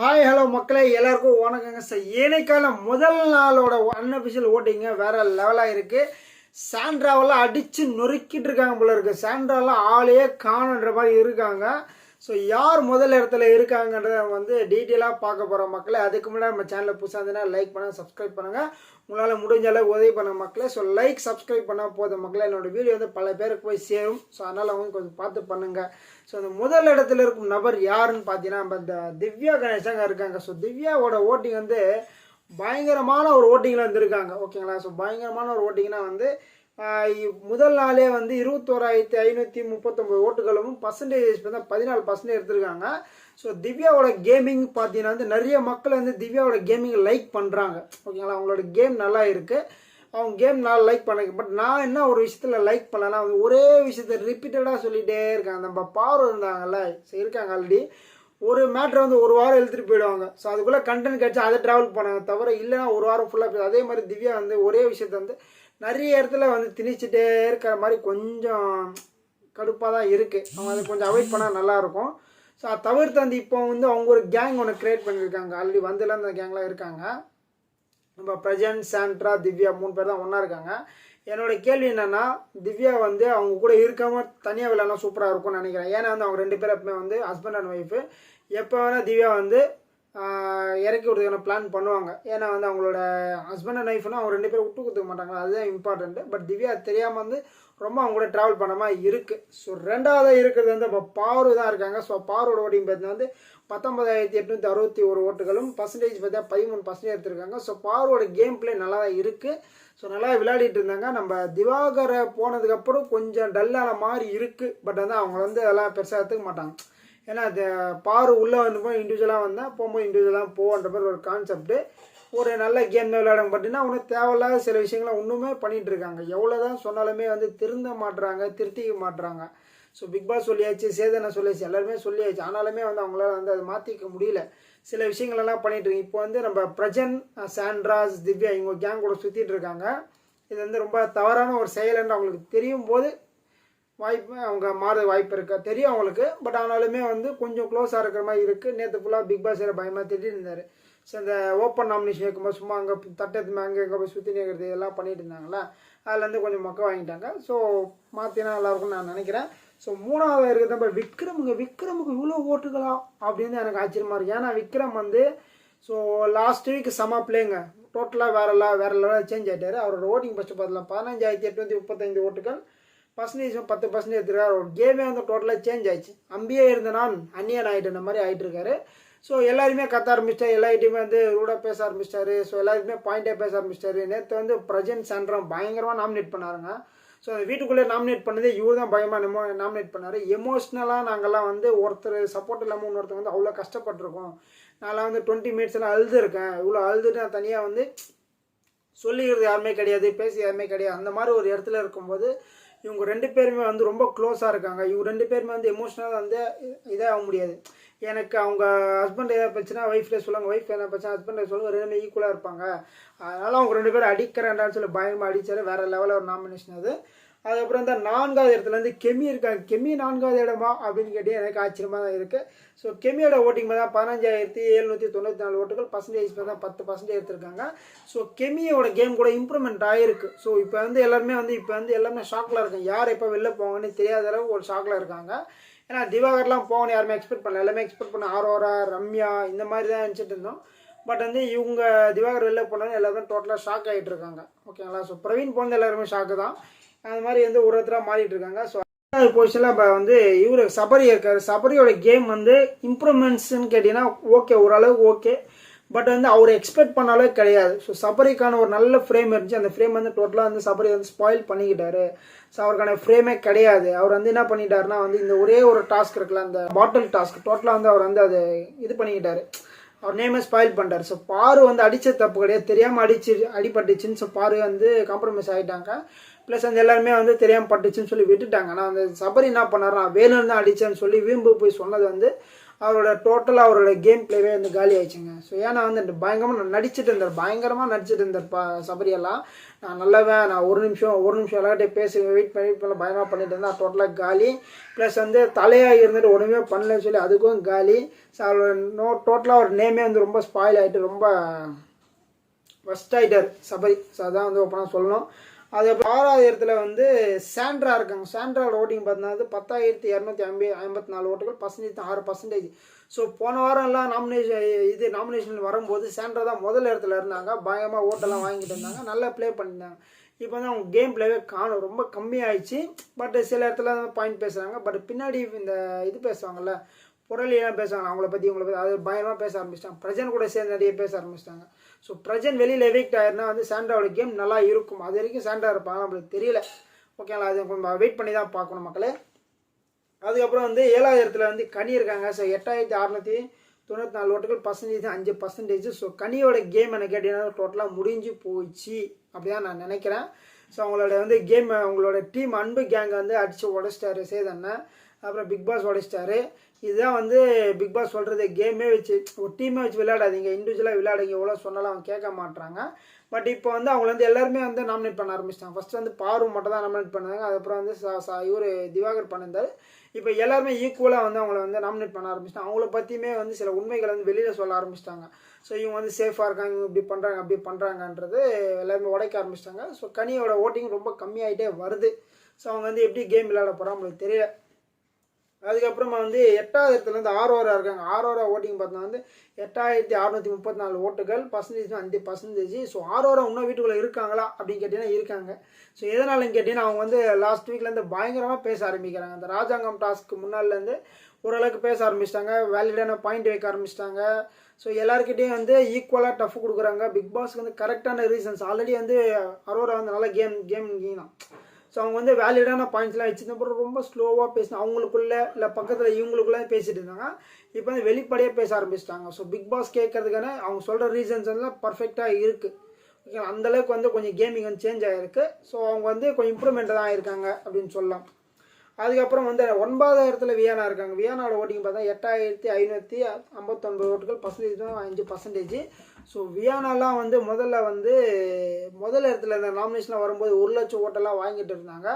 Hi hello மக்களே. எல்லாருக்கும் வணக்கங்க. சார் ஏனைக்கான முதல் நாளோட அன்அஃபிஷியல் ஓட்டிங்க வேற லெவலாக இருக்குது சாண்ட்ராவெல்லாம் அடித்து நொறுக்கிட்டு இருக்காங்க போல இருக்குது சாண்ட்ராவெல்லாம் ஆளையே காணுன்ற மாதிரி இருக்காங்க. ஸோ யார் முதல் இடத்துல இருக்காங்கன்றத வந்து டீட்டெயிலாக பார்க்க போகிற மக்களை அதுக்கு முன்னாடி நம்ம சேனலை புதுசாக இருந்ததுன்னா லைக் பண்ணுங்கள் சப்ஸ்கிரைப் பண்ணுங்கள் உங்களால் முடிஞ்ச அளவு உதவி பண்ண மக்களே ஸோ லைக் சப்ஸ்கிரைப் பண்ணால் போத மக்களே. என்னோட வீடியோ வந்து பல பேருக்கு போய் சேரும். ஸோ அதனால் அவங்க கொஞ்சம் பார்த்து பண்ணுங்கள் ஸோ அந்த முதல் இடத்துல இருக்கும் நபர் யாருன்னு பார்த்தீங்கன்னா நம்ம இந்த திவ்யா கணேசாங்க இருக்காங்க. ஸோ திவ்யாவோட ஓட்டிங் வந்து பயங்கரமான ஒரு ஓட்டிங்கில் வந்திருக்காங்க ஓகேங்களா ஸோ பயங்கரமான ஒரு ஓட்டிங்னா வந்து முதல் நாளே வந்து இருபத்தோராயிரத்தி ஐநூற்றி முப்பத்தொம்பது ஓட்டுகளும் பர்சன்டேஜ் பார்த்தா பதினாலு பர்சன்டேஜ் எடுத்திருக்காங்க. ஸோ திவ்யாவோட கேமிங் பார்த்தீங்கன்னா வந்து நிறைய மக்கள் வந்து திவ்யாவோட கேமிங் லைக் பண்ணுறாங்க ஓகேங்களா? அவங்களோட கேம் நல்லா இருக்குது அவங்க கேம் நான் லைக் பண்ண பட் நான் என்ன ஒரு விஷயத்தில் லைக் பண்ணலன்னா வந்து ஒரே விஷயத்த ரிப்பீட்டடாக சொல்லிகிட்டே இருக்காங்க. நம்ம பாரு இருந்தாங்கல்ல இருக்காங்க ஆல்ரெடி ஒரு மேட்ரை வந்து ஒரு வாரம் எழுத்துட்டு போயிடுவாங்க. ஸோ அதுக்குள்ளே கண்டென்ட் கிடச்சி அதை ட்ராவல் பண்ணாங்க தவிர இல்லைன்னா ஒரு வாரம் ஃபுல்லாக அதே மாதிரி திவ்யா வந்து ஒரே விஷயத்த வந்து நிறைய இடத்துல வந்து திணிச்சிட்டே இருக்கிற மாதிரி கொஞ்சம் கடுப்பாக தான் இருக்குது அவங்க அதை கொஞ்சம் அவாய்ட் பண்ணால் நல்லாயிருக்கும் ஸோ அதை தவிர்த்து வந்து இப்போ வந்து அவங்க ஒரு கேங் ஒன்று க்ரியேட் பண்ணியிருக்காங்க ஆல்ரெடி வந்துலாம் அந்த கேங்லாம் இருக்காங்க. நம்ம பிரஜன் சாண்ட்ரா திவ்யா மூணு பேர் தான் ஒன்றா இருக்காங்க. என்னோட கேள்வி என்னென்னா திவ்யா வந்து அவங்க கூட இருக்காம தனியாக விளையாடலாம் சூப்பராக இருக்கும்னு நினைக்கிறேன். ஏன்னா வந்து அவங்க ரெண்டு பேர் எப்பவுமே வந்து ஹஸ்பண்ட் அண்ட் ஒய்ஃபு எப்போ வேணால் திவ்யா வந்து இறக்கி விடுறதுக்கான பிளான் பண்ணுவாங்க. ஏன்னா வந்து அவங்களோட ஹஸ்பண்ட் அண்ட் ஒய்ஃப்னா அவங்க ரெண்டு பேரும் விட்டு கொடுத்துக்க மாட்டாங்க. அதுதான் இம்பார்ட்டன்ட் பட் திவ்யா தெரியாமல் வந்து ரொம்ப அவங்க கூட ட்ராவல் பண்ணாமல் இருக்குது ஸோ ரெண்டாவதாக இருக்கிறது வந்து இப்போ பாரு தான் இருக்காங்க. ஸோ பாரோட ஓட்டிங் பார்த்தீங்கன்னா வந்து பத்தொன்பதாயிரத்தி எட்நூற்றி அறுபத்தி ஒரு ஓட்டுகளும் பர்சன்டேஜ் பார்த்தா பதிமூணு பர்சன்டேஜ் எடுத்திருக்காங்க. ஸோ பாரோட கேம் பிளே நல்லா தான் இருக்குது ஸோ நல்லா விளையாடிட்டு இருந்தாங்க. நம்ம திவாகரை போனதுக்கப்புறம் கொஞ்சம் டல்லான மாதிரி இருக்குது பட் வந்து அவங்க வந்து அதெல்லாம் பெருசாக எடுத்துக்க மாட்டாங்க. ஏன்னா அது பாரு உள்ளே வந்து போய் இண்டிவிஜுவலாக வந்தால் போகும்போது இண்டிவிஜுவலாக போன்ற மாதிரி ஒரு கான்செப்ட்டு ஒரு நல்ல கேம் விளையாடும் பார்த்தீங்கன்னா ஒன்றும் தேவையில்லாத சில விஷயங்களை ஒன்றுமே பண்ணிகிட்டு இருக்காங்க. எவ்வளோ தான் சொன்னாலுமே வந்து திருந்த மாட்டுறாங்க திருத்திக்க மாட்டுறாங்க ஸோ பிக் பாஸ் சொல்லியாச்சு சேதனை சொல்லியாச்சு எல்லாருமே சொல்லியாச்சு. ஆனாலுமே வந்து அவங்களால வந்து அதை மாற்றிக்க முடியல. சில விஷயங்களெல்லாம் பண்ணிட்டு இருக்கு இப்போ வந்து நம்ம பிரஜன் சாண்ட்ராஸ் திவ்யா இவங்க கேங் கூட சுற்றிட்டு இருக்காங்க. இது வந்து ரொம்ப தவறான ஒரு செயல்ன்னு அவங்களுக்கு தெரியும் போது வாய்ப்பு அவங்க மாற வாய்ப்பு இருக்கா. தெரியும் அவங்களுக்கு. பட் ஆனாலுமே வந்து கொஞ்சம் க்ளோஸாக இருக்கிற மாதிரி இருக்குது நேற்று ஃபுல்லாக பிக் பாஸ் பயமாக திட்டிட்டு இருந்தார். ஸோ இந்த ஓப்பன் நாமினேஷன் வைக்கும்போது சும்மா அங்கே தட்டத்து அங்கே அங்கே போய் சுற்றி நிற்கிறது இதெல்லாம் பண்ணிட்டு இருந்தாங்களா? அதுலேருந்து கொஞ்சம் மக்கள் வாங்கிட்டாங்க. ஸோ மாற்றினா நல்லாயிருக்கும்னு நான் நினைக்கிறேன். ஸோ மூணாவது இருக்கிறது நம்ம விக்ரமுங்க விக்ரமுக்கு இவ்வளோ ஓட்டுகளா? அப்படின்னு எனக்கு ஆச்சரியமா இருக்குது ஏன்னா விக்ரம் வந்து ஸோ லாஸ்ட் வீக் செம பிளேங்க டோட்டலாக வேற லெவல் வேற லெவலில் சேஞ்ச் ஆகிட்டார் அவரோட ஓட்டிங் ஃபஸ்ட்டு பார்த்தலாம். பதினஞ்சாயிரத்தி எட்நூற்றி முப்பத்தஞ்சு ஓட்டுகள். பர்சன்டேஜ் பத்து பர்சன்டேஜ் எடுத்துருக்காரு. ஒரு கேமே வந்து டோட்டலாக சேஞ்ச் ஆயிடுச்சு. அம்பியே இருந்த நான் அந்நியன் ஆகிட்டு மாதிரி ஆகிட்டு இருக்காரு. ஸோ எல்லாருமே கத்த ஆரம்பிச்சிட்டாரு. எல்லார்ட்டையுமே வந்து ரூடாக பேச ஆரம்பிச்சிட்டாரு. ஸோ எல்லாருமே பாயிண்டாக பேச ஆரம்பிச்சிட்டாரு. நேற்று வந்து பிரஜன் சென்றம் பயங்கரமாக நாமினேட் பண்ணாருங்க. ஸோ அந்த வீட்டுக்குள்ளே நாமினேட் பண்ணதே இவர் தான் பயமாக நம்ம நாமினேட் பண்ணார். எமோஷ்னலாக நாங்கள்லாம் வந்து ஒருத்தர் சப்போர்ட் இல்லாமல் இன்னொருத்தர் வந்து அவ்வளோ கஷ்டப்பட்டிருக்கோம். நான்லாம் வந்து டுவெண்ட்டி மினிட்ஸ்லாம் அழுதுருக்கேன். இவ்வளோ அழுதுட்டு நான் தனியாக வந்து சொல்லிக்கிறது யாருமே கிடையாது பேசி யாருமே கிடையாது. அந்த மாதிரி ஒரு இடத்துல இருக்கும்போது இவங்க ரெண்டு பேருமே வந்து ரொம்ப க்ளோஸாக இருக்காங்க. இவங்க ரெண்டு பேருமே வந்து எமோஷ்னலாக வந்து இதாக முடியாது. எனக்கு அவங்க ஹஸ்பண்ட் ஏதாவது பிரச்சனை ஒய்ஃப்ல சொல்லுவாங்க. ஒய்ஃப் என்ன பிரச்சனை ஹஸ்பண்ட் சொல்லுவாங்க. ரெண்டுமே ஈக்குவலாக இருப்பாங்க. அதனால அவங்க ரெண்டு பேரும் அடிக்கிறேன்டான்னு சொல்லி பயமாக அடிச்சாரு வேறு லெவலில் ஒரு நாமினேஷன் அது. அதுக்கப்புறம் இந்த நான்காவது இடத்துல இருந்து கெமி இருக்காங்க. கெமி நான்காவது இடமா அப்படின்னு கேட்டால் எனக்கு ஆச்சரியமாக தான் இருக்குது ஸோ கெமியோட ஓட்டிங் தான் பதினஞ்சாயிரத்தி எழுநூற்றி தொண்ணூற்றி நாலு ஓட்டுகள் பர்சன்டேஜ் தான் பத்து பர்சன்டேஜ் எடுத்திருக்காங்க. ஸோ கெமியோட கேம் கூட இம்ப்ரூவ்மெண்ட் ஆகிருக்கு ஸோ இப்போ வந்து எல்லாருமே வந்து இப்போ வந்து எல்லாமே ஷாக்கில் இருக்காங்க. யார் எப்போ வெளில போவாங்கன்னு தெரியாத அளவு ஒரு ஷாக்கில் இருக்காங்க. ஏன்னா திவாகர்லாம் போகணும் யாருமே எக்ஸ்பெக்ட் பண்ணல. எல்லாமே எக்ஸ்பெக்ட் பண்ண ஆரோரா ரம்யா இந்த மாதிரி தான் நினச்சிட்டு இருந்தோம். பட் வந்து இவங்க திவாகர் வெளில போனாலும் எல்லாரும் டோட்டலாக ஷாக் ஆகிட்டு இருக்காங்க. ஓகேங்களா ஸோ பிரவீன் போனது எல்லாருமே ஷாக்கு தான். அது மாதிரி வந்து ஒரு ஒருத்தராக மாறிட்டு இருக்காங்க. ஸோ ரெண்டாவது பொசிஷனில் இப்போ வந்து இவர் சபரி இருக்கார். சபரியோட கேம் வந்து இம்ப்ரூவ்மெண்ட்ஸ்ன்னு கேட்டிங்கன்னா ஓகே ஓரளவுக்கு ஓகே பட் வந்து அவர் எக்ஸ்பெக்ட் பண்ண அளவுக்கு கிடையாது. ஸோ சபரிக்கான ஒரு நல்ல ஃப்ரேம் இருந்துச்சு. அந்த ஃப்ரேம் வந்து டோட்டலாக வந்து சபரி வந்து ஸ்பாயில் பண்ணிக்கிட்டாரு. ஸோ அவருக்கான ஃப்ரேமே கிடையாது. அவர் வந்து என்ன பண்ணிட்டாருன்னா வந்து இந்த ஒரே ஒரு டாஸ்க் இருக்குல்ல அந்த பாட்டில் டாஸ்க் டோட்டலாக வந்து அவர் வந்து அது இது பண்ணிக்கிட்டாரு. அவர் நேமே ஸ்பாயில் பண்ணிட்டார். ஸோ பாரு வந்து அடித்த தப்பு கிடையாது. தெரியாமல் அடிச்சு அடிபட்டுச்சுன்னு ஸோ பாரு வந்து காம்ப்ரமைஸ் ஆகிட்டாங்க ப்ளஸ் அந்த எல்லாருமே வந்து தெரியாமல் பட்டுச்சுன்னு சொல்லி விட்டுட்டாங்க. ஆனால் அந்த சபரி என்ன பண்ணார் வேணும்னு தான் அடித்தேன்னு சொல்லி வீம்பு போய் சொன்னது வந்து அவரோட டோட்டலாக அவரோட கேம் பிளேவே வந்து காலி ஆயிடுச்சுங்க. ஸோ ஏன்னா வந்து பயங்கரமாக நடிச்சிட்டு இருந்தார் பயங்கரமாக நடிச்சிட்டு இருந்தார் பா சபரியெல்லாம் நான் நல்லவன் நான் ஒரு நிமிஷம் ஒரு நிமிஷம் எல்லார்ட்டையும் பேசி வெயிட் பண்ணி பண்ண பயமாக பண்ணிட்டு இருந்தேன் டோட்டலாக காலி. ப்ளஸ் வந்து தலையாக இருந்துட்டு ஒன்றுமே பண்ணலன்னு சொல்லி அதுக்கும் காலி. ஸோ அவரோட நோ டோட்டலாக ஒரு நேமே வந்து ரொம்ப ஸ்பாயில் ஆகிட்டு ரொம்ப ஃபஸ்ட் ஆகிட்டார் சபரி. ஸோ அதான் வந்து ஓப்பனாக சொல்லணும். அது ஆறாவது இடத்துல வந்து சாண்ட்ரா இருக்காங்க. சாண்ட்ராவோட ஓட்டிங் பார்த்தீங்கன்னா பத்தாயிரத்தி இரநூத்தி ஐம்பது ஐம்பத்தி நாலு ஓட்டுகள் பர்சன்டேஜ் ஆறு பர்சன்டேஜ் ஸோ போன வாரம் எல்லாம் நாமினேஷன் இது நாமினேஷன் வரும்போது சாண்ட்ரா தான் முதல் இடத்துல இருந்தாங்க. பயமாக ஓட்டெல்லாம் வாங்கிட்டு இருந்தாங்க. நல்லா ப்ளே பண்ணியிருந்தாங்க. இப்போ வந்து அவங்க கேம் பிளேவே காணும். ரொம்ப கம்மியாயிடுச்சு. பட் சில இடத்துல பாயிண்ட் பேசுகிறாங்க பட் பின்னாடி இந்த இது பேசுவாங்கல்ல புரளியெல்லாம் பேசுவாங்க அவங்கள பற்றி இவங்கள பற்றி அது பயமாக பேச ஆரம்பிச்சிட்டாங்க. பிரஜன் கூட சேர்ந்து நிறைய பேச ஆரம்பிச்சிட்டாங்க. ஸோ பிரஜன் வெளியில் எவிக்ட் ஆயிருந்தா வந்து சாண்டாவோட கேம் நல்லா இருக்கும். அது வரைக்கும் சாண்டா இருப்பாங்க. நம்மளுக்கு தெரியல. ஓகேங்களா அது கொஞ்சம் வெயிட் பண்ணி தான் பார்க்கணும் மக்களே. அதுக்கப்புறம் வந்து ஏழாவது இடத்துல வந்து கனி இருக்காங்க. ஸோ எட்டாயிரத்தி அறநூற்றி தொண்ணூற்றி நாலு ஓட்டுகள் பர்சன்டேஜ் அஞ்சு பர்சன்டேஜ் ஸோ கனியோட கேம் என்ன கேட்டீங்கன்னா டோட்டலாக முடிஞ்சு போயிடுச்சு. அப்படிதான் நான் நினைக்கிறேன். ஸோ அவங்களோட வந்து கேம் அவங்களோட டீம் அன்பு கேங்கை வந்து அடித்து உடச்சிட்டாரு. சேதண்ணன் அப்புறம் பிக் பாஸ் உடைச்சிட்டாரு. இதுதான் வந்து பிக் பாஸ் சொல்கிறது கேமே வச்சு ஒரு டீமே வச்சு விளையாடாதீங்க. இண்டிவிஜுவலாக விளையாடுங்க எவ்வளோ சொன்னாலும் அவங்க கேட்க மாட்டுறாங்க பட் இப்போ வந்து அவங்கள வந்து எல்லாருமே வந்து நாமினேட் பண்ண ஆரம்பிச்சிட்டாங்க. ஃபஸ்ட்டு வந்து பாரு மட்டும் தான் நாமினேட் பண்ணாங்க. அதுக்கப்புறம் வந்து இவர் திவாகர் பண்ணியிருந்தார். இப்போ எல்லாருமே ஈக்குவலாக வந்து அவங்கள வந்து நாமினேட் பண்ண ஆரம்பிச்சிட்டாங்க. அவங்கள பற்றியுமே வந்து சில உண்மைகளை வந்து வெளியில் சொல்ல ஆரம்பிச்சிட்டாங்க. ஸோ இவங்க வந்து சேஃபாக இருக்காங்க இவங்க இப்படி பண்ணுறாங்க அப்படி பண்ணுறாங்கன்றது எல்லாருமே உடைக்க ஆரம்பிச்சிட்டாங்க. ஸோ கனியோட ஓட்டிங் ரொம்ப கம்மியாயிட்டே வருது. ஸோ அவங்க வந்து எப்படி கேம் விளையாட போகிறாங்க நம்மளுக்கு தெரியல. அதுக்கப்புறமா வந்து எட்டாவது இடத்துல வந்து ஆரோரா இருக்காங்க. ஆரோரா ஓட்டிங் பார்த்தா வந்து எட்டாயிரத்தி அறநூற்றி முப்பத்தி நாலு ஓட்டுகள் பர்சன்டேஜ் அஞ்சு பர்சன்டேஜ் ஸோ ஆரோரா இன்னும் வீட்டுக்குள்ளே இருக்காங்களா அப்படின்னு கேட்டிங்கன்னா இருக்காங்க. ஸோ எதனாலன்னு கேட்டிங்கன்னா அவங்க வந்து லாஸ்ட் வீக்லேருந்து பயங்கரமாக பேச ஆரம்பிக்கிறாங்க. அந்த ராஜாங்கம் டாஸ்க்கு முன்னாடிலேருந்து ஓரளவுக்கு பேச ஆரம்பிச்சிட்டாங்க. வேலிடான பாயிண்ட் வைக்க ஆரம்பிச்சிட்டாங்க. ஸோ எல்லாருக்கிட்டையும் வந்து ஈக்குவலாக டஃப் கொடுக்குறாங்க. பிக் பாஸ்க்கு வந்து கரெக்டான ரீசன்ஸ் ஆல்ரெடி வந்து அரோரா வந்து நல்லா கேம் கேம் தான். ஸோ அவங்க வந்து வேலிடான பாயிண்ட்ஸ்லாம் வச்சிருந்த அப்புறம் ரொம்ப ஸ்லோவாக பேசினா அவங்களுக்குள்ள இல்லை பக்கத்தில் இவங்களுக்குள்ளே பேசிட்டு இருந்தாங்க. இப்போ வந்து வெளிப்படையாக பேச ஆரம்பிச்சிட்டாங்க. ஸோ பிக் பாஸ் கேட்கறதுக்கான அவங்க சொல்கிற ரீசன்ஸ் எல்லாம் பர்ஃபெக்டாக இருக்குது ஓகே அந்தளவுக்கு வந்து கொஞ்சம் கேமிங் வந்து சேஞ்ச் ஆகிருக்கு ஸோ அவங்க வந்து கொஞ்சம் இம்ப்ரூவ்மெண்ட் தான் ஆயிருக்காங்க அப்படின்னு சொல்லலாம். அதுக்கப்புறம் வந்து ஒன்பதாவது இடத்துல வியானா இருக்காங்க. வியானாவோட ஓட்டிங் பார்த்தா எட்டாயிரத்தி ஐநூற்றி ஐம்பத்தொன்பது ஓட்டுகள் பர்சன்டேஜ் தான் அஞ்சு பர்சன்டேஜ் ஸோ வியானாலாம் வந்து முதல்ல வந்து முதல் இடத்துல இந்த நாமினேஷனில் வரும்போது ஒரு லட்சம் ஓட்டெல்லாம் வாங்கிட்டு இருந்தாங்க.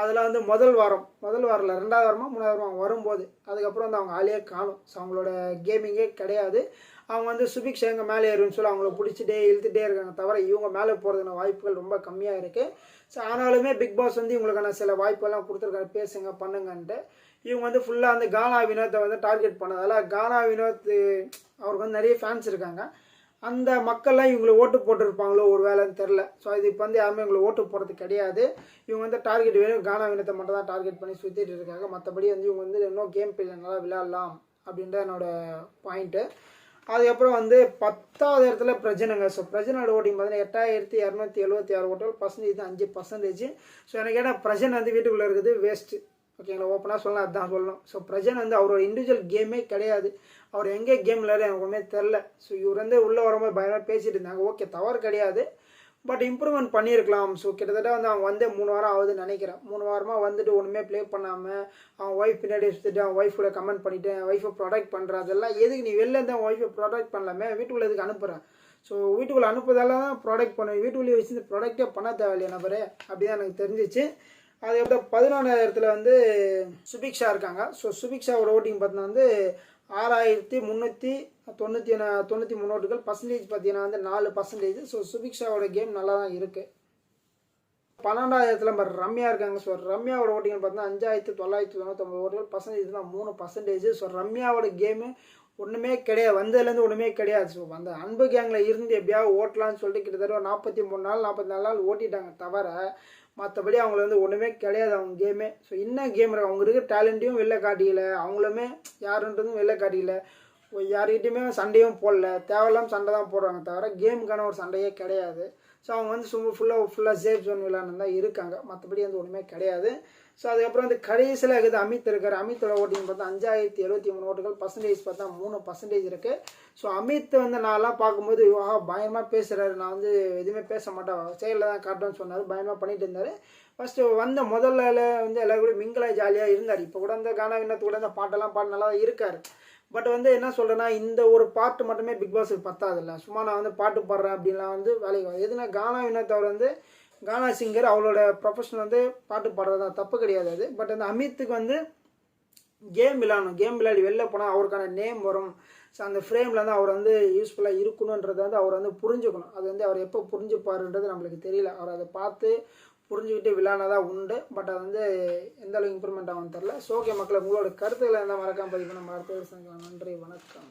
அதில் வந்து முதல் வாரம் முதல் வாரத்தில் ரெண்டாவது வாரமாக மூணாவது வாரம் வரும்போது அதுக்கப்புறம் வந்து அவங்க ஆளையே காணும். ஸோ அவங்களோட கேமிங்கே கிடையாது. அவங்க வந்து சுபிக்ஷா எங்கள் மேலே ஏறுன்னு சொல்லி அவங்கள பிடிச்சிட்டே இழுத்துட்டே இருக்காங்க தவிர இவங்க மேலே போகிறதுக்கான வாய்ப்புகள் ரொம்ப கம்மியாக இருக்குது ஸோ ஆனாலுமே பிக் பாஸ் வந்து இவங்களுக்கான சில வாய்ப்பெல்லாம் கொடுத்துருக்காரு. பேசுங்க பண்ணுங்கன்ட்டு. இவங்க வந்து ஃபுல்லாக வந்து கானா வினோத்தை வந்து டார்கெட் பண்ணதால கானா வினோத் அவருக்கு வந்து நிறைய ஃபேன்ஸ் இருக்காங்க. அந்த மக்கள்லாம் இவங்களை ஓட்டு போட்டிருப்பாங்களோ ஒரு வேலைன்னு தெரில ஸோ இது இப்போ வந்து யாருமே இவங்களை ஓட்டு போடுறது கிடையாது. இவங்க வந்து டார்கெட் வேணும். கானா வினத்தை மட்டும் தான் டார்கெட் பண்ணி சுற்றிட்டு இருக்காங்க. மற்றபடி வந்து இவங்க வந்து இன்னும் கேம் பிள்ளை நல்லா விளையாடலாம் அப்படின்ற என்னோட பாயிண்ட்டு அதுக்கப்புறம் வந்து பத்தாவது இடத்துல பிரஜனைங்க. ஸோ பிரஜனோட ஓட்டிங் பார்த்தீங்கன்னா எட்டாயிரத்தி இரநூத்தி எழுபத்தி ஆறு ஓட்டல் பர்சன்டேஜ் அஞ்சு பர்சன்டேஜ் ஸோ எனக்கு கேட்டால் பிரஜன் வந்து வீட்டுக்குள்ளே இருக்குது வேஸ்ட்டு ஓகேங்களா ஓப்பனாக சொல்லலாம் அதுதான் சொல்லணும் ஸோ பிரஜன் வந்து அவரோட இண்டிவிஜுவல் கேமே கிடையாது. அவர் எங்கே கேம் விளையாட எனக்கு ஒன்றுமே தெரில. ஸோ இவர் வந்து உள்ளே வரும்போது பயமாக பேசிட்டு இருந்தாங்க. ஓகே தவறு கிடையாது. பட் இம்ப்ரூவ்மெண்ட் பண்ணியிருக்கலாம். ஸோ கிட்டத்தட்ட வந்து அவன் வந்து மூணு வாரம் ஆகுதுன்னு நினைக்கிறேன். மூணு வாரமாக வந்துட்டு ஒன்றுமே ப்ளே பண்ணாமல் அவன் ஒய்ஃப் பின்னாடி சுற்றிட்டு அவன் ஒய்ஃபோட கமெண்ட் பண்ணிவிட்டு ஒய்ஃபை ப்ரொடெக்ட் பண்ணுற அதெல்லாம் எதுக்கு நீ வெளில இருந்து அவன் ஒய்ஃபை ப்ரொடெக்ட் பண்ணலாமே? வீட்டுக்குள்ளே எதுக்கு அனுப்புகிறேன் ஸோ வீட்டுக்குள்ளே அனுப்புறதால தான் ப்ராடக்ட் பண்ண வீட்டுக்குள்ளேயே வச்சு இந்த ப்ராடக்டே பண்ண தேவையில்லையா நபரே அப்படி தான் எனக்கு தெரிஞ்சிச்சு. அதுக்கப்புறம் பதினொன்றாயிரத்தில் வந்து சுபிக்ஷா இருக்காங்க. ஸோ சுபிக்ஷாவோட ஓட்டிங் பார்த்தீங்கன்னா வந்து ஆறாயிரத்தி முந்நூற்றி தொண்ணூற்றி தொண்ணூற்றி மூணு ஓட்டுகள். பர்சன்டேஜ் பார்த்தீங்கன்னா வந்து நாலு பர்சன்டேஜ் ஸோ சுபிக்ஷாவோட கேம் நல்லா தான் இருக்குது பன்னெண்டாயிரத்தில் நம்ம ரம்யா இருக்காங்க. ஸோ ரம்யாவோட ஓட்டிங் பார்த்தீங்கன்னா அஞ்சாயிரத்தி தொள்ளாயிரத்தி தொண்ணூத்தொம்பது ஓட்டுகள். பர்சன்டேஜ் தான் மூணு பர்சன்டேஜ் ஸோ ரம்யாவோட கேமு ஒன்றுமே கிடையாது. வந்ததுலேருந்து ஒன்றுமே கிடையாது. ஸோ அந்த அன்பு கேங்கில் இருந்து எப்படியாவது ஓட்டலாம்னு சொல்லிட்டு கிட்டத்தட்ட ஒரு நாற்பத்தி மூணு நாள் நாற்பத்தி நாலு நாள் ஓட்டிட்டாங்க தவிர மற்றபடி அவங்கள வந்து ஒன்றுமே கிடையாது அவங்க கேமே ஸோ என்ன கேம் இருக்கு? அவங்க இருக்கிற டேலண்ட்டையும் வெளில காட்டிக்கல. அவங்களுமே யாருன்றதும் வெளில காட்டிக்கல. யார்கிட்டையுமே சண்டையும் போடல. தேவையில்லாமல் சண்டை தான் போடுறாங்க தவிர கேமுக்கான ஒரு சண்டையே கிடையாது. ஸோ அவங்க வந்து சும்மா ஃபுல்லாக ஃபுல்லாக சேஃப் ஜோன் விளையாண்டு தான் இருக்காங்க. மற்றபடி வந்து ஒன்றுமே கிடையாது. ஸோ அதுக்கப்புறம் வந்து கடைசியில் இருக்குது அமித் இருக்கார். அமித்தோட ஓட்டிங் பார்த்தா அஞ்சாயிரத்தி எழுபத்தி மூணு ஓட்டுகள் பர்சன்டேஜ் பார்த்தா மூணு பர்சன்டேஜ் இருக்குது ஸோ அமித் வந்து நான்லாம் பார்க்கும்போது ஆஹா பயமாக பேசுகிறாரு நான் வந்து எதுவுமே பேச மாட்டேன். செயலில் தான் காட்டுவேன்னு சொன்னார். பயமாக பண்ணிட்டு இருந்தார். ஃபஸ்ட்டு வந்த முதல்ல வந்து எல்லோரும் கூட மிங்கலாக ஜாலியாக இருந்தார். இப்போ கூட அந்த கானா விண்ணத்து கூட அந்த பாட்டெல்லாம் பாட்டு நல்லா தான் இருக்கார். பட் வந்து என்ன சொல்கிறேன்னா இந்த ஒரு பாட்டு மட்டுமே பிக் பாஸுக்கு பத்தாதில்ல. சும்மா நான் வந்து பாட்டு பாடுறேன் அப்படின்லாம் வந்து வேலைக்கு எதுனா கானா வினோத் வந்து கானா சிங்கர் அவளோட ப்ரொஃபஷன் வந்து பாட்டு பாடுறது தான் தப்பு கிடையாது அது. பட் அந்த அமித்துக்கு வந்து கேம் விளாடணும் கேம் விளையாடி வெளில போனால் அவருக்கான நேம் வரும். ஸோ அந்த ஃப்ரேமில் வந்து அவர் வந்து யூஸ்ஃபுல்லாக இருக்கணுன்றதை வந்து அவர் வந்து புரிஞ்சுக்கணும். அது வந்து அவர் எப்போ புரிஞ்சுப்பாருன்றது நம்மளுக்கு தெரியல. அவர் அதை பார்த்து புரிஞ்சுக்கிட்டு விளாண்டதாக உண்டு. பட் அது வந்து எந்த அளவுக்கு இம்ப்ரூவ்மெண்ட் ஆகும் தெரில ஸோ ஓகே மக்களை உங்களோட கருத்துக்களை இருந்தால் மறக்காம பதிவு பண்ண மறக்க நன்றி வணக்கம்.